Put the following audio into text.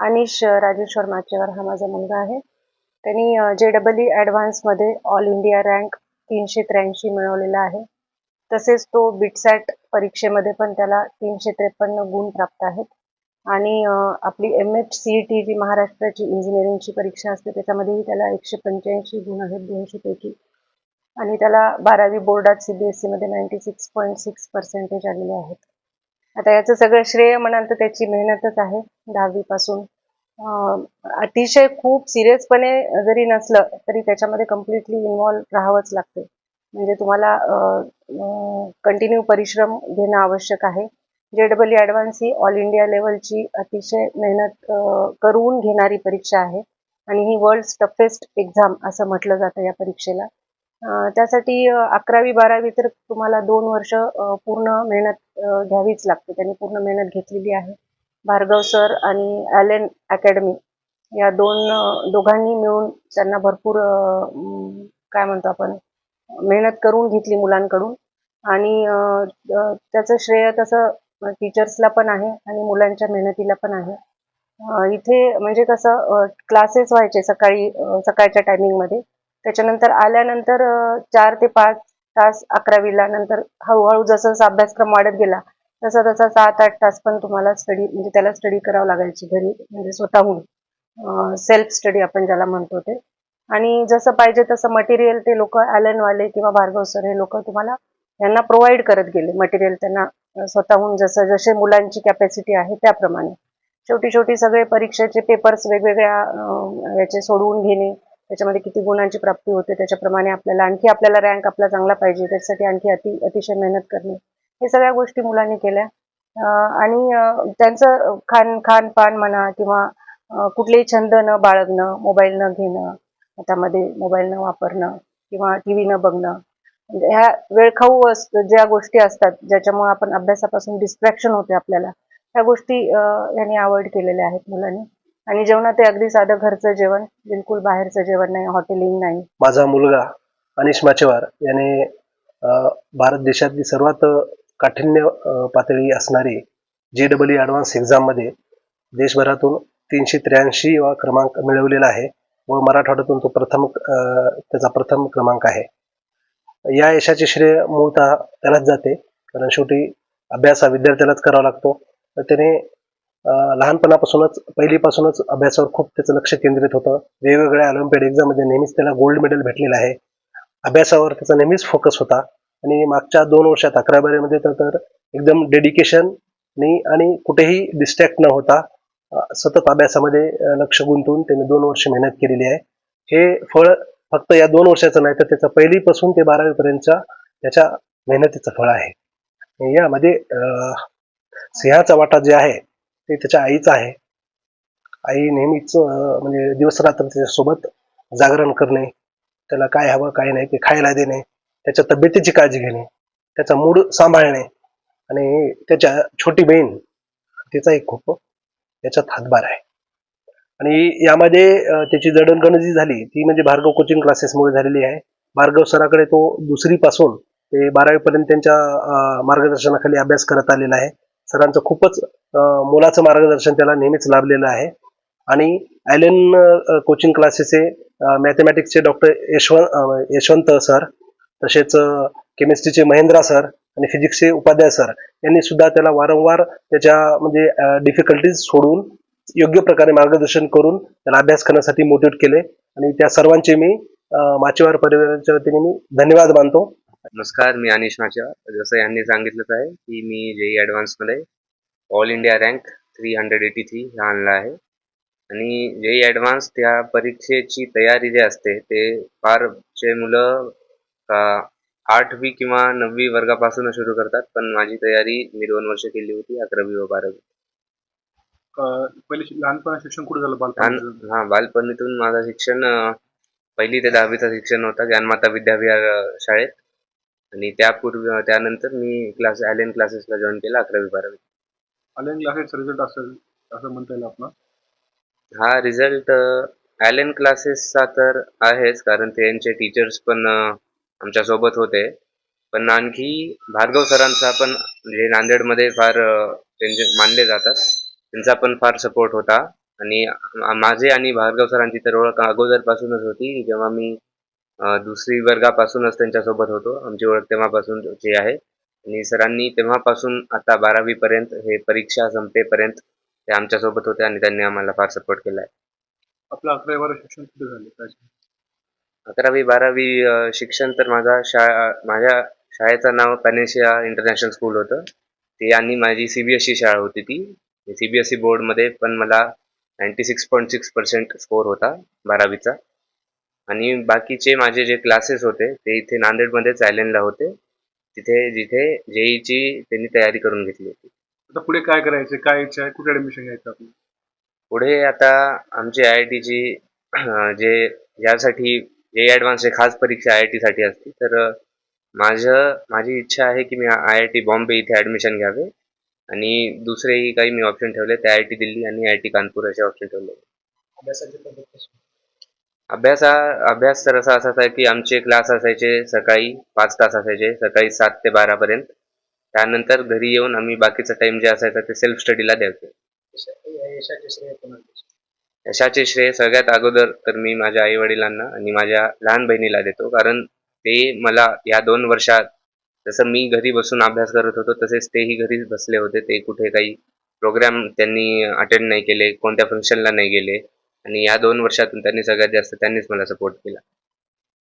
अनिश राजेश्वर माचेवर हा माझा मुलगा आहे. त्यांनी जे डबल ई ॲडव्हान्समध्ये ऑल इंडिया रँक तीनशे त्र्याऐंशी मिळवलेला आहे. तसेच तो बिटसॅट परीक्षेमध्ये पण त्याला तीनशे त्रेपन्न गुण प्राप्त आहेत. आणि आपली M H C E T G महाराष्ट्राची इंजिनिअरिंगची परीक्षा असते त्याच्यामध्येही त्याला एकशे पंच्याऐंशी गुण आहेत दोनशेपैकी आणि त्याला बारावी बोर्डात सी बी एस सीमध्ये ninety six point six percentage आलेले आहेत. आता याचं सगळं श्रेय म्हणाल तर त्याची मेहनतच आहे दहावीपासून. अतिशय खूप सिरियसपणे जरी नसलं तरी त्याच्यामध्ये कम्प्लिटली इन्व्हॉल्व राहावंच लागते म्हणजे तुम्हाला कंटिन्यू परिश्रम घेणं आवश्यक आहे. जे डबल ई ॲडव्हान्स ही ऑल इंडिया लेवलची अतिशय मेहनत करून घेणारी परीक्षा आहे. आणि ही वर्ल्ड टफेस्ट एक्झाम असं म्हटलं जातं या परीक्षेला. त्यासाठी अकरावी बारावी तर तुम्हाला दोन वर्ष पूर्ण मेहनत घ्यावीच लागते. त्यांनी पूर्ण मेहनत घेतलेली आहे. भार्गव सर आणि ॲलेन अकॅडमी या दोन दोघांनी मिळून त्यांना भरपूर काय म्हणतो आपण मेहनत करून घेतली मुलांकडून. आणि त्याचं श्रेय तसं टीचर्सला पण आहे आणि मुलांच्या मेहनतीला पण आहे. इथे म्हणजे कसं क्लासेस व्हायचे सकाळी सकाळच्या टायमिंगमध्ये त्याच्यानंतर आल्यानंतर चार ते पाच तास अकरावीला नंतर हळूहळू जसं जसा अभ्यासक्रम वाढत गेला तसा तसा सात आठ तास पण तुम्हाला स्टडी म्हणजे त्याला स्टडी करावं लागायची घरी म्हणजे स्वतःहून. सेल्फ स्टडी आपण ज्याला म्हणतो ते. आणि जसं पाहिजे तसं मटेरियल ते लोक ॲलनवाले किंवा भार्गव सर हे लोक तुम्हाला यांना प्रोव्हाइड करत गेले. मटेरियल त्यांना स्वतःहून जसं जसे मुलांची कॅपॅसिटी आहे त्याप्रमाणे. शेवटी शेवटी सगळे परीक्षेचे पेपर्स वेगवेगळ्या याचे सोडवून घेणे त्याच्यामध्ये किती गुणांची प्राप्ती होते त्याच्याप्रमाणे आपल्याला आणखी आपल्याला रँक आपला चांगला पाहिजे त्याच्यासाठी आणखी अति अतिशय मेहनत करणे. हे सगळ्या गोष्टी मुलांनी केल्या. आणि त्यांचं खान खानपान म्हणा किंवा कुठलेही छंद न बाळगणं मोबाईल न घेणं त्यामध्ये मोबाईल न वापरणं किंवा टी व्ही न बघणं. म्हणजे ह्या वेळखाऊ असत ज्या गोष्टी असतात ज्याच्यामुळे आपण अभ्यासापासून डिस्ट्रॅक्शन होते आपल्याला त्या गोष्टी यांनी अवॉइड केलेल्या आहेत मुलांनी. आणि जेवणात ते अगदी साधं घरचं जेवण बिलकुल बाहेरचं जेवण नाही हॉटेलिंग नाही. माझा मुलगा अनिश माचेवार याने भारत देशातली सर्वात काठिण्य पातळी असणारी जे डबल ई ॲडव्हान्स एक्झाममध्ये देशभरातून तीनशे त्र्याऐंशी वा क्रमांक मिळवलेला आहे व मराठवाड्यातून तो प्रथम त्याचा प्रथम क्रमांक आहे. या यशाचे श्रेय मूळतः त्यालाच जाते. कारण शेवटी अभ्यास हा विद्यार्थ्यालाच करावा लागतो. तर त्याने लहानपणापासूनच पहिलीपासूनच अभ्यासावर खूप त्याचं लक्ष केंद्रित होतं. वेगवेगळ्या ऑलिम्पियाड एक्झाममध्ये नेहमीच त्याला गोल्ड मेडल भेटलेलं आहे. अभ्यासावर त्याचा नेहमीच फोकस होता. आणि मागच्या दोन वर्षात अकरा बारामध्ये तर तर एकदम डेडिकेशन आणि कुठेही डिस्ट्रॅक्ट न होता सतत अभ्यासामध्ये लक्ष गुंतवून त्याने दोन वर्ष मेहनत केलेली आहे. हे फळ फक्त या दोन वर्षाचं नाही तर त्याचं पहिलीपासून ते बारावीपर्यंतच्या त्याच्या मेहनतीचं फळ आहे. यामध्ये सिंहाचा वाटा जे आहे ते त्याच्या आईच आहे. आई नेहमीच म्हणजे दिवस रात्र त्याच्यासोबत जागरण करणे त्याला काय हवं काय नाही ते खायला देणे त्याच्या तब्येतीची काळजी घेणे त्याचा मूड सांभाळणे आणि त्याच्या छोटी बहीण तिचा एक खूप त्याच्यात हातभार आहे. आणि यामध्ये त्याची जडणघडण जी झाली ती म्हणजे भार्गव कोचिंग क्लासेसमुळे झालेली आहे. भार्गव सराकडे तो दुसरीपासून ते बारावीपर्यंत त्यांच्या मार्गदर्शनाखाली अभ्यास करत आलेला आहे. सरांचं खूपच मोलाचं मार्गदर्शन त्याला नेहमीच लाभलेलं आहे. आणि ॲलन कोचिंग क्लासेसचे मॅथमॅटिक्सचे डॉक्टर यशवंत यशवंत सर तसेच केमिस्ट्रीचे महेंद्रा सर आणि फिजिक्सचे उपाध्याय सर यांनी सुद्धा त्याला वारंवार त्याच्या म्हणजे डिफिकल्टीज सोडून योग्य प्रकारे मार्गदर्शन करून त्याला अभ्यास करण्यासाठी मोटिवेट केले. आणि त्या सर्वांचे मी माचेवार परिवाराच्या वतीने मी धन्यवाद मानतो. नमस्कार मी अनिश नाचा जसं यांनी सांगितलंच आहे की मी जे ॲडव्हान्समध्ये all India rank three hundred eighty three हा आणला आहे. आणि जेई ॲडव्हान्स त्या परीक्षेची तयारी जे असते ते फारचे मुलं का आठवी किंवा नववी वर्गापासून सुरू करतात पण माझी तयारी मी दोन वर्ष केली होती अकरावी व बारावी. पहिले लहानपणा शिक्षण कुठे झालं बालपण हां बालपणीतून माझं शिक्षण पहिली ते दहावीचं शिक्षण होतं ज्ञानमाता विद्याविहार शाळेत. आणि त्यापूर्वी त्यानंतर मी क्लास ॲलेन क्लासेसला जॉईन केला अकरावी बारावी. अलेन क्लासेस रिझल्ट असेल असं म्हणता येईल आपण हा रिझल्ट ॲलेन क्लासेसचा तर आहेच कारण त्यांचे टीचर्स पण आमच्या आमच्यासोबत होते. पण आणखी भार्गव सरांचा पण जे नांदेडमध्ये फार त्यांचे मानले जातात. त्यांचा पण फार सपोर्ट होता. आणि माझे आणि भार्गव सरांची तर ओळख अगोदरपासूनच होती. जेव्हा मी दुसरी वर्गापासूनच त्यांच्यासोबत होतो. आमची ओळख तेव्हापासून जी आहे. आणि सरांनी तेव्हापासून आता बारावी पर्यंत हे परीक्षा संपेपर्यंत ते आमच्यासोबत होते आणि त्यांनी आम्हाला फार सपोर्ट केला आहे आपलं अकरावी बारावी शिक्षण कुठे झालं? काय अकरावी बारावी शिक्षण तर माझा शाळा माझ्या शाळेचं नाव पॅनेशिया इंटरनॅशनल स्कूल होतं. ती आणि माझी सीबीएसई शाळा होती ती. सीबीएसई बोर्डमध्ये पण मला ninety six point six percent score होता बारावीचा. आणि बाकीचे माझे जे क्लासेस होते ते इथे नांदेडमध्येच आयलंडला होते. तिथे जिथे जेईची त्यांनी तयारी करून घेतली होती. आता पुढे काय करायचं? काय इच्छा आहे? कुठे ऍडमिशन घ्यायचं आपलं? पुढे आता आमची आय आय टीची जे यासाठी जे ॲडव्हान्स खास परीक्षा आय आय टीसाठी असते तर माझं माझी इच्छा आहे की मी आय आय टी बॉम्बे इथे ॲडमिशन घ्यावे. आणि दुसरेही काही मी ऑप्शन ठेवले ते आय आय टी दिल्ली आणि आय आय टी कानपूर असे ऑप्शन ठेवले. अभ्यास हा- अभ्यास तर असा असायचा की आमचे क्लास असायचे सकाळी पाच तास असायचे सकाळी सात ते बारा पर्यंत. त्यानंतर घरी येऊन आम्ही बाकीचा टाइम जे असायचा ते सेल्फ स्टडीला द्यायचो. यशाचे श्रेय सगळ्यात अगोदर तर मी माझ्या आई वडिलांना आणि माझ्या लहान बहिणीला देतो. कारण ते मला या दोन वर्षात जसं मी घरी बसून अभ्यास करत होतो तसेच तेही घरीच बसले होते. ते कुठे काही प्रोग्राम त्यांनी अटेंड नाही केले कोणत्या फंक्शनला नाही गेले. आणि या दोन वर्षातून त्यांनी सगळ्यात जास्त त्यांनीच मला सपोर्ट केला.